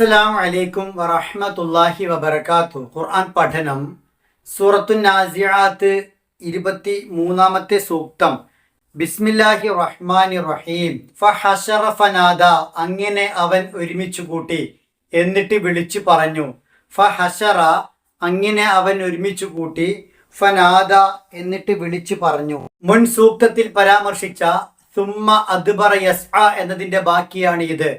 അസ്സലാം വലൈക്കും വറഹ്മത്തുള്ളാഹി വബർക്കാത്തു ഖുർആൻ പഠനം സൂറത്തു നാസിയാത്ത് ഇരുപത്തി മൂന്നാമത്തെ സൂക്തം. ബിസ്മില്ലാഹി റഹ്മാനി റഹീം. ഫഹശറ ഫനാദ. അങ്ങനെ അവൻ ഒരുമിച്ച് കൂട്ടി എന്നിട്ട് വിളിച്ചു പറഞ്ഞു ഫഹശറ. അങ്ങനെ അവൻ ഒരുമിച്ച് കൂട്ടി ഫനാദ എന്നിട്ട് വിളിച്ചു പറഞ്ഞു. മുൻ സൂക്തത്തിൽ പരാമർശിച്ച സുമ്മ അദ്ബറ യസ്അ എന്നതിന്റെ ബാക്കിയാണ് ഇത്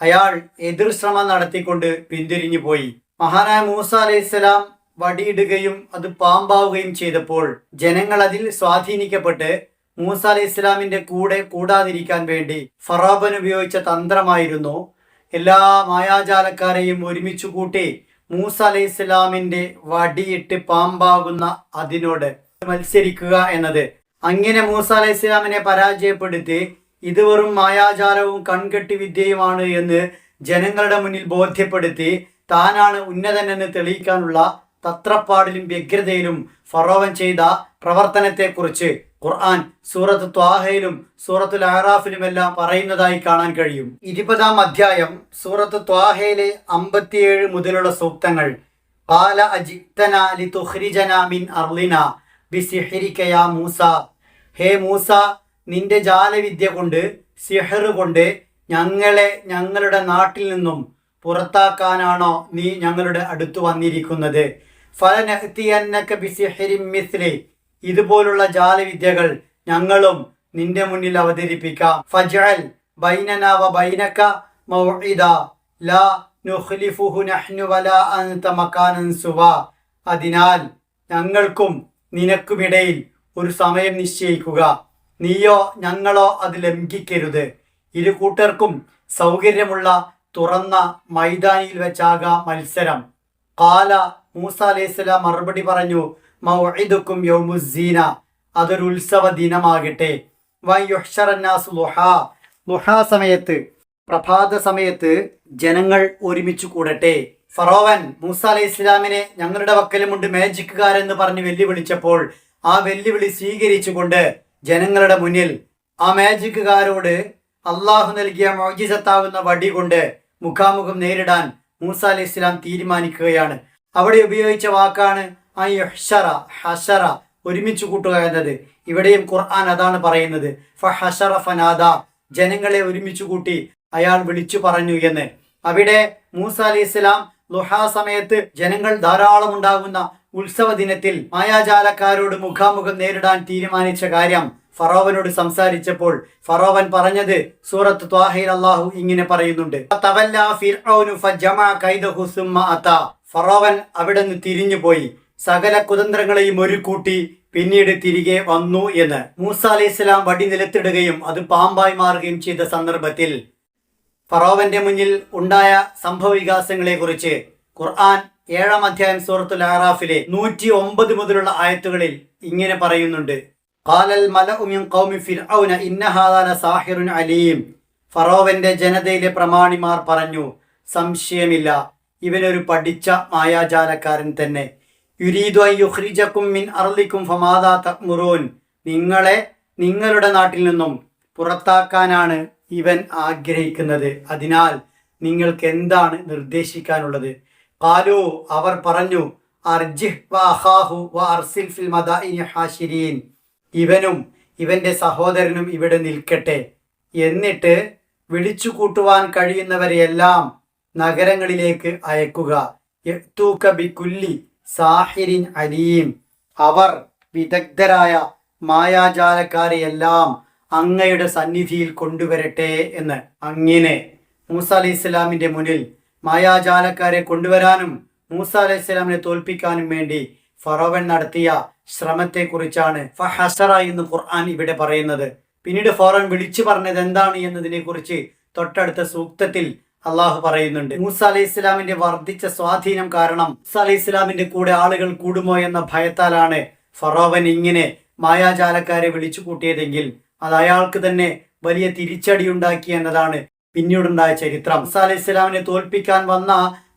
അയാൾ എതിർശ്രമം നടത്തിക്കൊണ്ട് പിന്തിരിഞ്ഞു പോയി. മഹാനായ മൂസ അലൈഹിസ്സലാം വടിയിടുകയും അത് പാമ്പാവുകയും ചെയ്തപ്പോൾ ജനങ്ങൾ അതിൽ സ്വാധീനിക്കപ്പെട്ട് മൂസ അലൈഹി ഇസ്ലാമിന്റെ കൂടെ കൂടാതിരിക്കാൻ വേണ്ടി ഫറാബൻ ഉപയോഗിച്ച തന്ത്രമായിരുന്നു എല്ലാ മായാജാലക്കാരെയും ഒരുമിച്ച് കൂട്ടി മൂസ അലൈഹി ഇസ്ലാമിന്റെ വടിയിട്ട് പാമ്പാകുന്ന അതിനോട് മത്സരിക്കുക എന്നത്. അങ്ങനെ മൂസ അലൈഹി ഇസ്ലാമിനെ പരാജയപ്പെടുത്തി ഇത് വെറും മായാജാലവും കൺകെട്ടി വിദ്യയുമാണ് എന്ന് ജനങ്ങളുടെ മുന്നിൽ ബോധ്യപ്പെടുത്തി താനാണ് ഉന്നതനെന്ന് തെളിയിക്കാനുള്ള തത്രപ്പാടിലും വ്യഗ്രതയിലും ഫറോവൻ ചെയ്ത പ്രവർത്തനത്തെക്കുറിച്ച് ഖുർആൻ സൂറത്ത് ത്വാഹയിലും സൂറത്തുൽ ആറാഫിലുമെല്ലാം പറയുന്നതായി കാണാൻ കഴിയും ഇരുപതാം അധ്യായം സൂറത്ത് ത്വാഹയിലെ അമ്പത്തിയേഴ് മുതലുള്ള സൂക്തങ്ങൾ قال أجئتنا لتخرجنا من أرضنا بسحرك يا മൂസ ഹേ മൂസ നിന്റെ ജാലവിദ്യ കൊണ്ട് സിഹർ കൊണ്ട് ഞങ്ങളെ ഞങ്ങളുടെ നാട്ടിൽ നിന്നും പുറത്താക്കാനാണോ നീ ഞങ്ങളുടെ അടുത്ത് വന്നിരിക്കുന്നത്. ഫലനഹ്തിയന്നക ബിസിഹരി മിസ്ലി. ഇതുപോലുള്ള ജാലവിദ്യകൾ ഞങ്ങളും നിന്റെ മുന്നിൽ അവതരിപ്പിക്കാം. ഫജൽ ബൈനനാവ ബൈനക്ക ബൈനക മൗഇദ. ലാ നുഖ്ലിഫുഹു നഹ്നു വലാ അൻത മകാനൻ സുവ. അതിനാൽ ഞങ്ങൾക്കും നിനക്കുമിടയിൽ ഒരു സമയം നിശ്ചയിക്കുക. നീയോ ഞങ്ങളോ അത് ലംഘിക്കരുത്. ഇരു കൂട്ടർക്കും സൗകര്യമുള്ള തുറന്ന മൈതാനിയിൽ വെച്ചാകാം മത്സരം. കാല മൂസ അലൈഹിസ്സലാം മറുപടി പറഞ്ഞു മൗഇദുക്കും യൗമുസീന അതൊരു ഉത്സവ ദിനമാകട്ടെ. സമയത്ത് പ്രഭാത സമയത്ത് ജനങ്ങൾ ഒരുമിച്ച് കൂടട്ടെ. ഫറോവൻ മൂസ അലൈഹി ഇസ്ലാമിനെ ഞങ്ങളുടെ വക്കലുമുണ്ട് മാജിക്കുകാരെന്ന് പറഞ്ഞ് വെല്ലുവിളിച്ചപ്പോൾ ആ വെല്ലുവിളി സ്വീകരിച്ചുകൊണ്ട് ജനങ്ങളുടെ മുന്നിൽ ആ മാജിക്കുകാരോട് അള്ളാഹു നൽകിയ മോജിസത്താവുന്ന വടി കൊണ്ട് മുഖാമുഖം നേരിടാൻ മൂസ അലി ഇസ്ലാം തീരുമാനിക്കുകയാണ്. അവിടെ ഉപയോഗിച്ച വാക്കാണ് ഹഷറ ഒരുമിച്ച് കൂട്ടുക എന്നത്. ഇവിടെയും ഖുർആൻ അതാണ് പറയുന്നത്. ഫനാദ ജനങ്ങളെ ഒരുമിച്ച് കൂട്ടി അയാൾ വിളിച്ചു പറഞ്ഞു എന്ന്. അവിടെ മൂസ അലി ഇസ്ലാം ലുഹാ സമയത്ത് ജനങ്ങൾ ധാരാളം ഉണ്ടാകുന്ന ഉത്സവ ദിനത്തിൽ മായാജാലക്കാരോട് മുഖാമുഖം നേരിടാൻ തീരുമാനിച്ച കാര്യം ഫറോവനോട് സംസാരിച്ചപ്പോൾ ഫറോവൻ പറഞ്ഞത് സൂറത്ത് ത്വാഹിർ അള്ളാഹു ഇങ്ങനെ പറയുന്നുണ്ട്. ഫറോവൻ അവിടെ നിന്ന് തിരിഞ്ഞുപോയി. സകല കുതന്ത്രങ്ങളെയും ഒരു കൂട്ടി പിന്നീട് തിരികെ വന്നു എന്ന് മൂസ അലൈഹി വടി നിലത്തിടുകയും അത് പാമ്പായി മാറുകയും ചെയ്ത സന്ദർഭത്തിൽ ഫറോവന്റെ മുന്നിൽ ഉണ്ടായ സംഭവ വികാസങ്ങളെ കുറിച്ച് ഖുർആൻ ഏഴാം അധ്യായം സൂറത്തുൽ ആറാഫിലെ നൂറ്റി ഒമ്പത് മുതലുള്ള ആയത്തുകളിൽ ഇങ്ങനെ പറയുന്നുണ്ട്. ലസാഹിറുൻ അലീം. ഫറോവന്റെ ജനതയിലെ പ്രമാണിമാർ പറഞ്ഞു സംശയമില്ല ഇവനൊരു പഠിച്ച മായാജാലക്കാരൻ തന്നെ. യുരീദു മിൻ ഫമാദാ നിങ്ങളെ നിങ്ങളുടെ നാട്ടിൽ നിന്നും പുറത്താക്കാനാണ് ഇവൻ ആഗ്രഹിക്കുന്നത്. അതിനാൽ നിങ്ങൾക്ക് എന്താണ് നിർദ്ദേശിക്കാനുള്ളത്? കാലു അവർ പറഞ്ഞു ഹാശിരീൻ ഇവനും ഇവന്റെ സഹോദരനും ഇവിടെ നിൽക്കട്ടെ. എന്നിട്ട് വിളിച്ചു കൂട്ടുവാൻ കഴിയുന്നവരെയെല്ലാം നഗരങ്ങളിലേക്ക് അയക്കുക. യഅ്തൂക ബികുല്ലി സാഹിരിൻ അലീം. അവർ വിദഗ്ധരായ മായാജാലക്കാരെയെല്ലാം അങ്ങയുടെ സന്നിധിയിൽ കൊണ്ടുവരട്ടെ എന്ന്. അങ്ങനെ മൂസ അലൈഹി ഇസ്ലാമിന്റെ മുന്നിൽ മായാജാലക്കാരെ കൊണ്ടുവരാനും മൂസ അലൈഹിസ്സലാമിനെ തോൽപ്പിക്കാനും വേണ്ടി ഫറോവൻ നടത്തിയ ശ്രമത്തെക്കുറിച്ചാണ് ഫഹസറ എന്ന് ഖുർആൻ ഇവിടെ പറയുന്നത്. പിന്നീട് ഫറോൻ വിളിച്ചു പറഞ്ഞത് എന്താണ് എന്നതിനെക്കുറിച്ച് തൊട്ടടുത്ത സൂക്തത്തിൽ അള്ളാഹു പറയുന്നുണ്ട്. മൂസ അലൈഹി ഇസ്ലാമിന്റെ വർദ്ധിച്ച സ്വാധീനം കാരണം മൂസ അലൈഹി ഇസ്ലാമിന്റെ കൂടെ ആളുകൾ കൂടുമോ എന്ന ഭയത്താലാണ് ഫറോവൻ ഇങ്ങനെ മായാജാലക്കാരെ വിളിച്ചു കൂട്ടിയതെങ്കിൽ അത് അയാൾക്ക് തന്നെ വലിയ തിരിച്ചടി ഉണ്ടാക്കി എന്നതാണ് പിന്നീടുണ്ടായ ചരിത്രം. മുസ ഇസ്ലാമിനെ തോൽപ്പിക്കാൻ വന്ന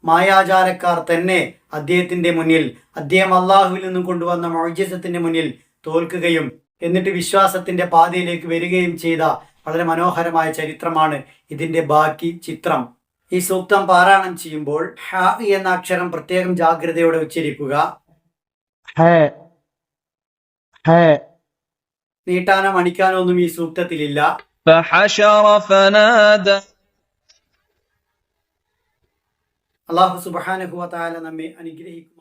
മായാചാരക്കാർ തന്നെ അദ്ദേഹത്തിന്റെ മുന്നിൽ അദ്ദേഹം അള്ളാഹുവിൽ നിന്നും കൊണ്ടുവന്ന മൗജസ്യത്തിന്റെ മുന്നിൽ തോൽക്കുകയും എന്നിട്ട് വിശ്വാസത്തിന്റെ പാതയിലേക്ക് വരികയും ചെയ്ത വളരെ മനോഹരമായ ചരിത്രമാണ് ഇതിന്റെ ബാക്കി ചിത്രം. ഈ സൂക്തം പാരായണം ചെയ്യുമ്പോൾ ഹാവി എന്ന അക്ഷരം പ്രത്യേകം ജാഗ്രതയോടെ ഉച്ചരിക്കുക. നീട്ടാനോ മണിക്കാനോ ഒന്നും ഈ സൂക്തത്തിലില്ല. فحشر فنادى അള്ളാഹു സുബാനഹുവ താല നമ്മെ അനുഗ്രഹിക്കും